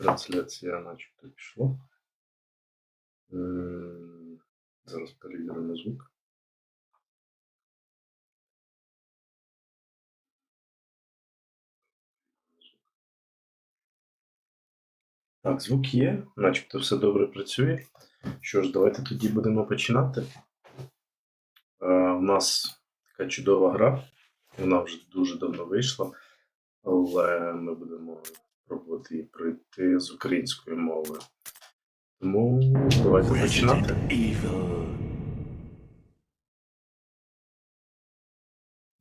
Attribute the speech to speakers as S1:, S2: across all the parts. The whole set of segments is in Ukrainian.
S1: Трансляція начебто пішла. Зараз перевіримо звук. Так, звук є, начебто все добре працює. Що ж, давайте тоді будемо починати. Е, у нас така чудова гра. Вона вже дуже давно вийшла, але ми будемо пробувати її пройти з українською мовою. Тому давайте починати.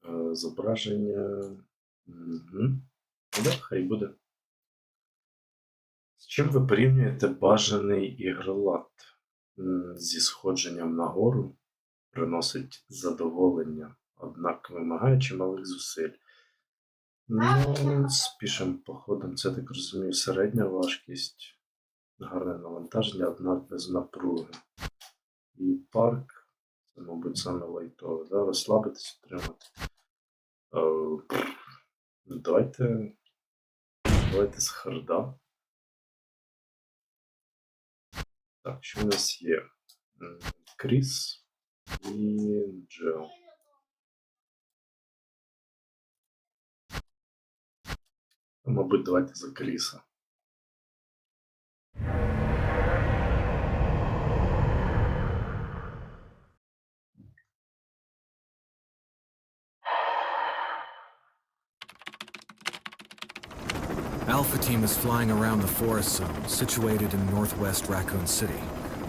S1: Е, Зображення. Угу. Да, хай буде. З чим ви порівнюєте бажаний ігролад? Зі сходженням нагору приносить задоволення, однак вимагає чималих зусиль. Ну, з пішим походом, це так розумію, середня важкість, гарне навантаження, однак без напруги. І парк, це, мабуть, саме лайтове, да? розслабитись, отримати. Е, давайте, давайте з харда. Так, що у нас є? Кріс і Джо. Мабуть, давайте за Кріса.
S2: Alpha Team is flying around the forest zone situated in northwest Raccoon City,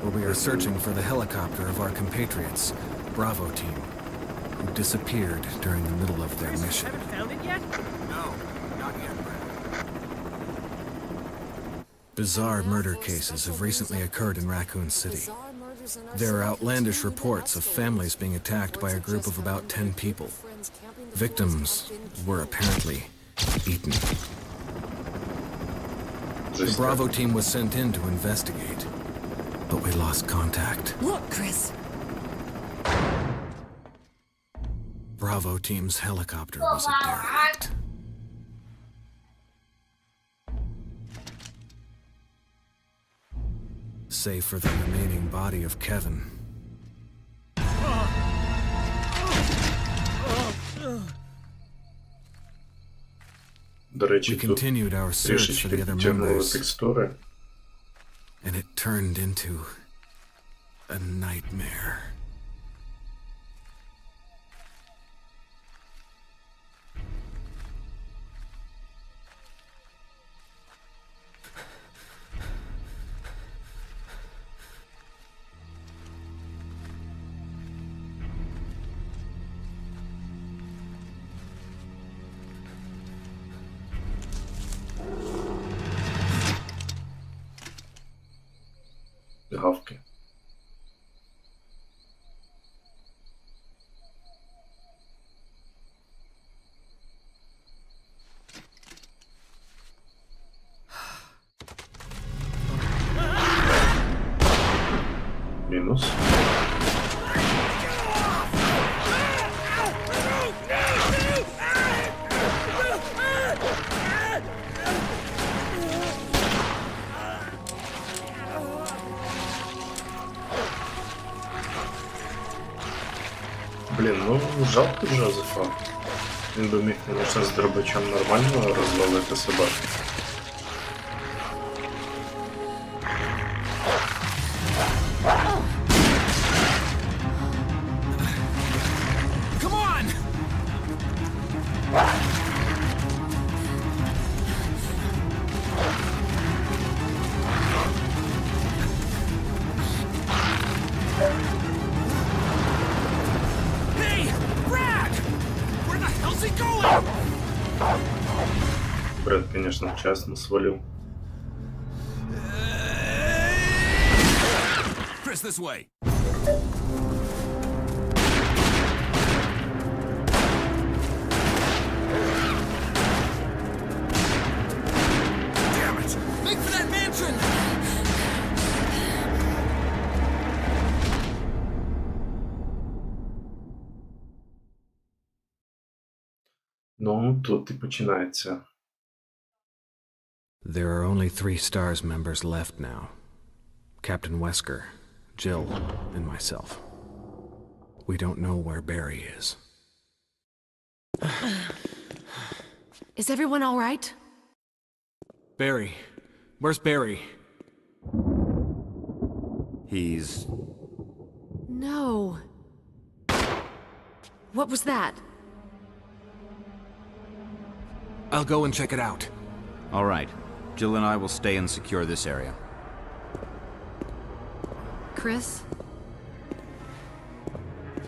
S2: where we are searching for the helicopter of our compatriots, Bravo Team, who disappeared during the middle of their mission.
S3: Haven't found it yet?
S2: No, Bizarre murder cases have recently occurred in Raccoon City. There are outlandish reports of families being attacked by a group of about 10 people. Victims were apparently eaten. The Bravo team was sent in to investigate, but we lost contact.
S4: Look, Chris!
S2: Bravo team's helicopter was attacked. Save for the remaining body of Kevin.
S1: До речі,
S2: We
S1: тут
S2: continued our search for
S1: трішечки
S2: the other
S1: підтягнули
S2: members,
S1: текстури.
S2: and it turned into a nightmare.
S1: draufgehen. Жалко Джозефа. Він би міг, звісно, з дробачем нормально розвалити собаку. Бред, звісно, вчасно свалив.
S2: Chris, this way. Damn it! Make for that mansion!
S1: Ну, тут і починається
S2: There are only three STARS members left now Captain Wesker, Jill, and myself. We don't know where Barry is.
S4: Is everyone all right?
S2: Barry. Where's Barry?
S5: He's.
S4: No. What was that?
S2: I'll go and check it out.
S5: All right. Jill and I will stay and secure this area.
S4: Chris?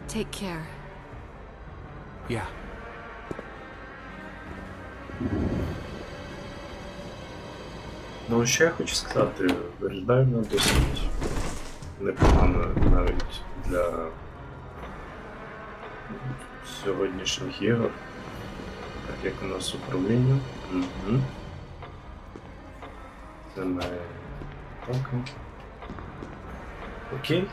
S4: Take care.
S2: Yeah.
S1: Ну, що я хочу сказати, виглядає вона досить непогано навіть для сьогоднішніх ігор. Так як у нас управління. Угу. Ми так. Окей.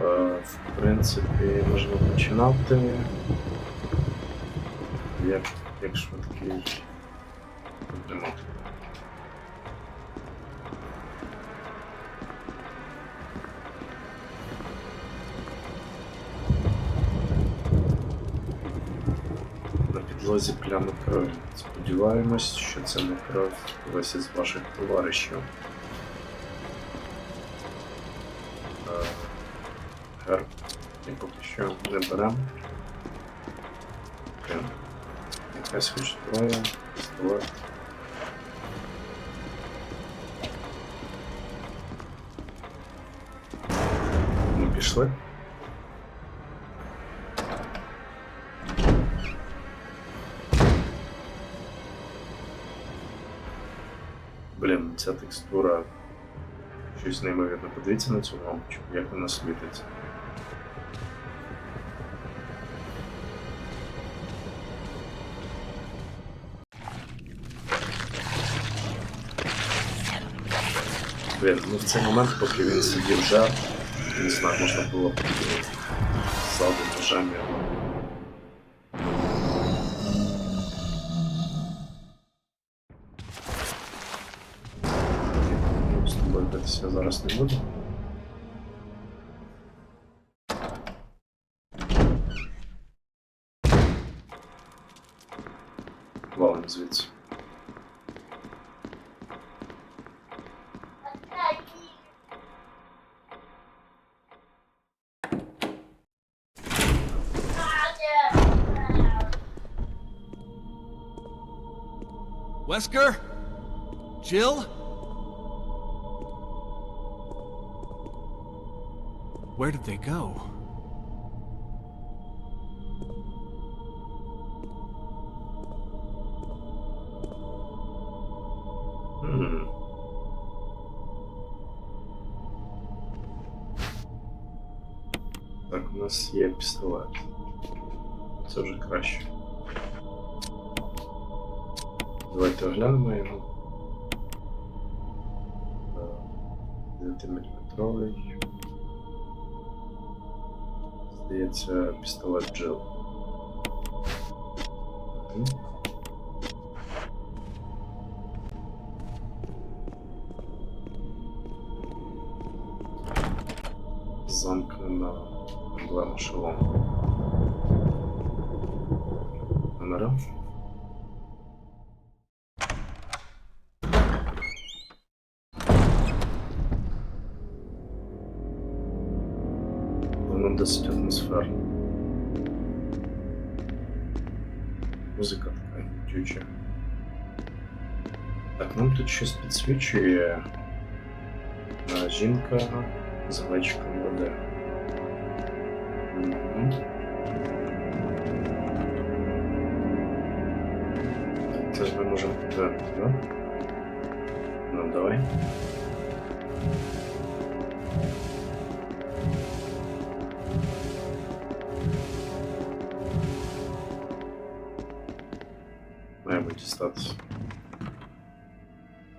S1: Е, в принципі, можна починати. Як, як швидкий. Будемо. Підлозі плями крові. Сподіваємось, що це не кров когось із ваших товаришів. Е, Герб. І поки що не беремо. Якась хоч зброя, пістолет. Ми пішли. Ця текстура щось неймовірне. Подивіться на цю лампочку, як вона світиться. Блін, ну в цей момент, поки він сидів жар, не знаю, можна було ззаду ножем його. зараз не буду. Валим звідси.
S3: Wesker? Jill? Where did they go?
S1: Хм. Так, у нас є пістолет. Це вже краще. Давайте оглянемо його. 9-мм. Здається, пістолет Джил. 10 атмосфер. Музыка така тюча. Так, нам тут щось підсвічує. Жінка з глечиком води. Це ж ми можемо підтвердити, так? Ну давай. Дістатися.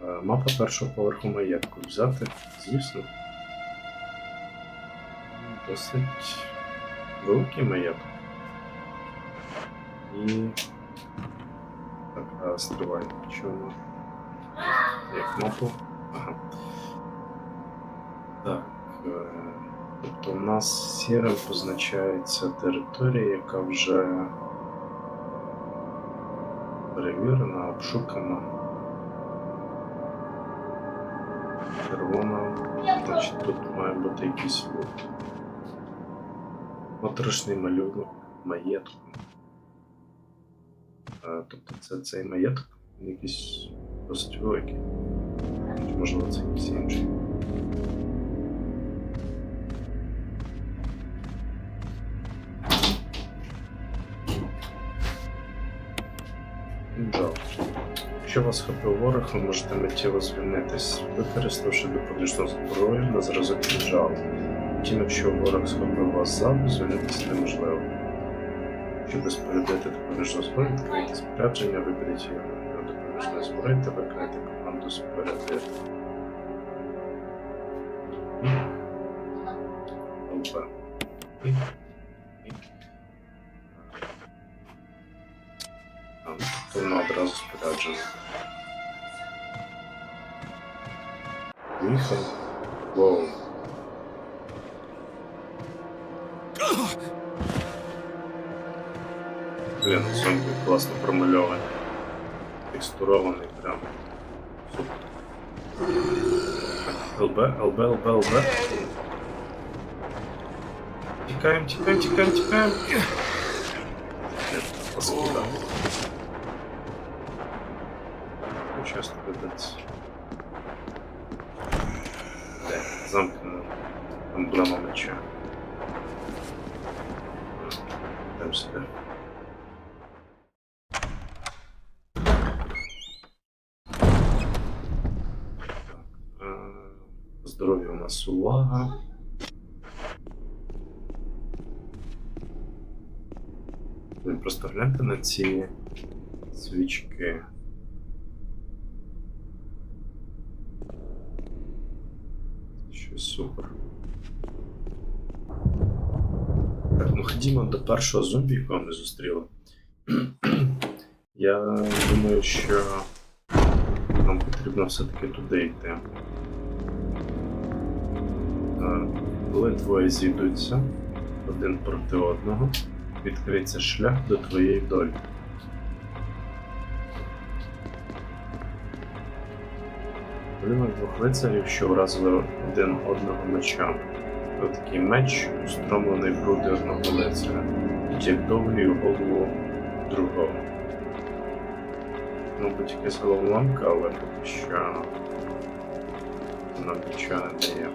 S1: Е, Мапа першого поверху маєтку. Взяти, звісно. Досить великий маєток. І. Так, а стривай, чому? як мапу. Ага. Так. Е, тобто у нас сірим позначається територія, яка вже перевірена, обшукана. Червона, значить тут має бути якийсь. Моторошний малюнок маєтку. Е, Тобто це цей маєток, якийсь досить. Можливо це якийсь інший. Якщо вас хапив ворог, ви можете миттєво звільнитись, використавши допоміжну зброю на зразок кінжалу. Втім, якщо ворог схопив вас ззаду, звільнитися неможливо. Щоб спорядити допоміжну зброю, відкрийте спорядження, виберіть його на допоміжної зброї та виконайте команду спорядити. Опа. одразу споряджено. Виїхав. Воу. Блін, зомбі класно промальований. Текстурований прям. Супер. ЛБ, ЛБ, ЛБ, ЛБ. Тікаємо, тікаємо, тікаємо, тікаємо. Блін, паскуда. Здоров'я у нас увага. Ви просто гляньте на ці свічки. Щось супер. Так, ну ходімо до першого зомбі, якого ми зустріли. Я думаю, що нам потрібно все-таки туди йти. Двоє зійдуться один проти одного, відкриється шлях до твоєї долі. Полював двох лицарів, що вразили один одного мечами. Такий меч, устромлений в груди одного лицаря, як довгий голову другого. Мабуть, якась головоломка, але поки що нам нічого не дає.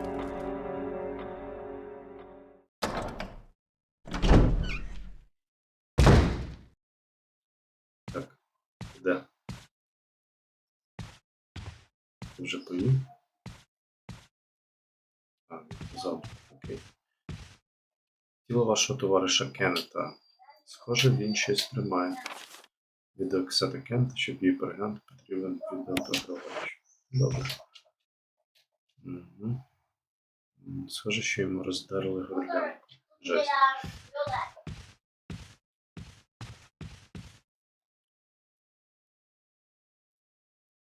S1: Де? Вже поїв? А, відказав, окей. Тіло вашого товариша Кеннета. Схоже, він щось тримає. Відеокасета Кента, щоб її переглянути, потрібен відеопрогравач. Добре. Угу. Схоже, що йому роздерли горлянку. Жесть.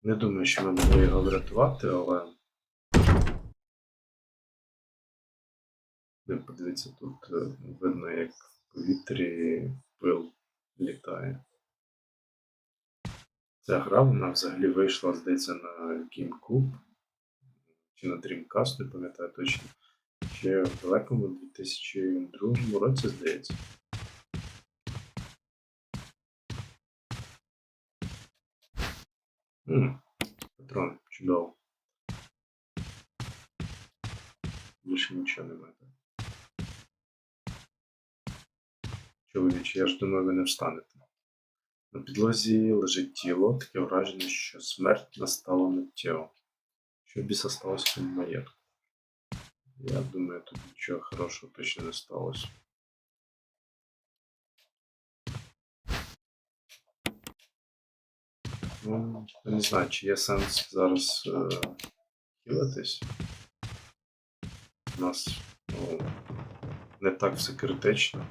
S1: Не думаю, що ми могли його врятувати, але. Подивіться, тут е, видно, як в повітрі пил літає. Ця гра вона взагалі вийшла, здається, на GameCube чи на Dreamcast, не пам'ятаю точно. Ще в далекому 2002 році, здається. М, Патрон, чудово. Більше нічого немає. Чоловіче, я ж думаю, ви не встанете. На підлозі лежить тіло, таке враження, що смерть настала миттєво. Що біса сталося в маєтку? Я думаю, тут нічого хорошого точно не сталося. Ну, не знаю, чи є сенс зараз е, хілитись. У нас ну, не так все критично.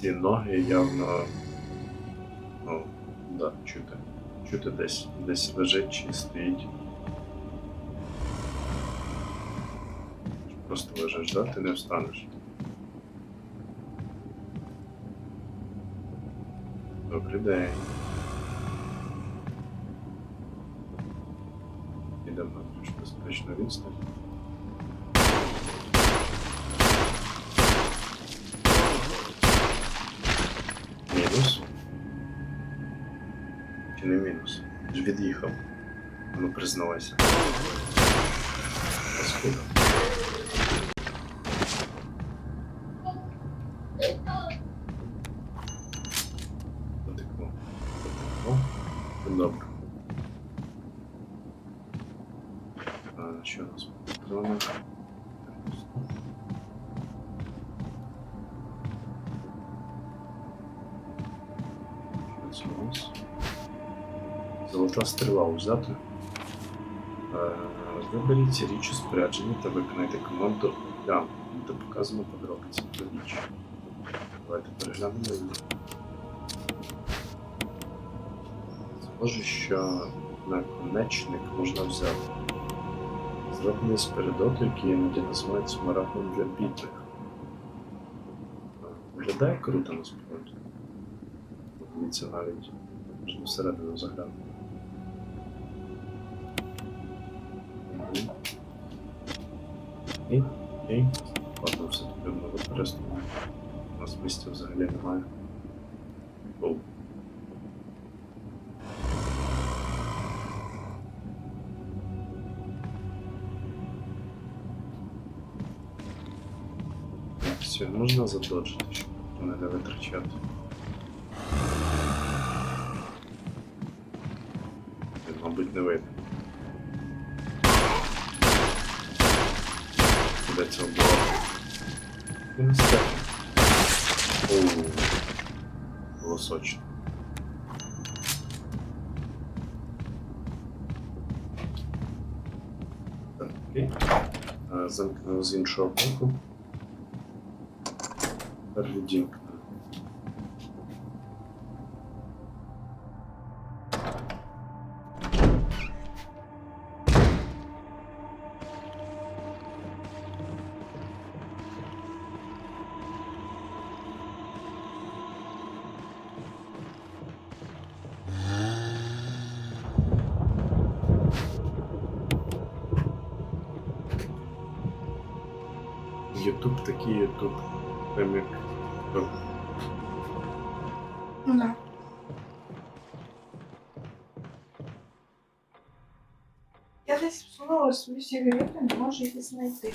S1: Ці ноги явно Чути десь. Десь лежить чи стоїть. Просто лежиш, да? Ти не встанеш. Добрий день. Ідемо на більш безпечну відстань. Мінус? Від'їхав. Ну признавайся. Паскуда. Потекло. Добре. А, що у нас? Зона. Золота стріла взяти. Е, Виберіть річ у спорядженні та виконайте команду «Ям», де показано подробиці про річ. Давайте переглянемо її. Схоже, що наконечник можна взяти. Зроблений з передоту, який іноді називають смарагдом для бідних. Е, Виглядає круто насправді. Дивіться навіть. Можна всередину заглянути. І, окей. Ладно, все таки ми використовуємо. У нас місця взагалі немає. Оу. Все, можна задоджити, щоб не витрачати. Мабуть, не вийде. Куди це вбивати? Він не стане. Оу. Було сочно. Так, окей. Е, Замкнув з іншого боку. Тепер відімкнув. Ютуб такі, тут Прям як. ну,
S6: Да. Я десь всунула свою сигарету, не можу її знайти.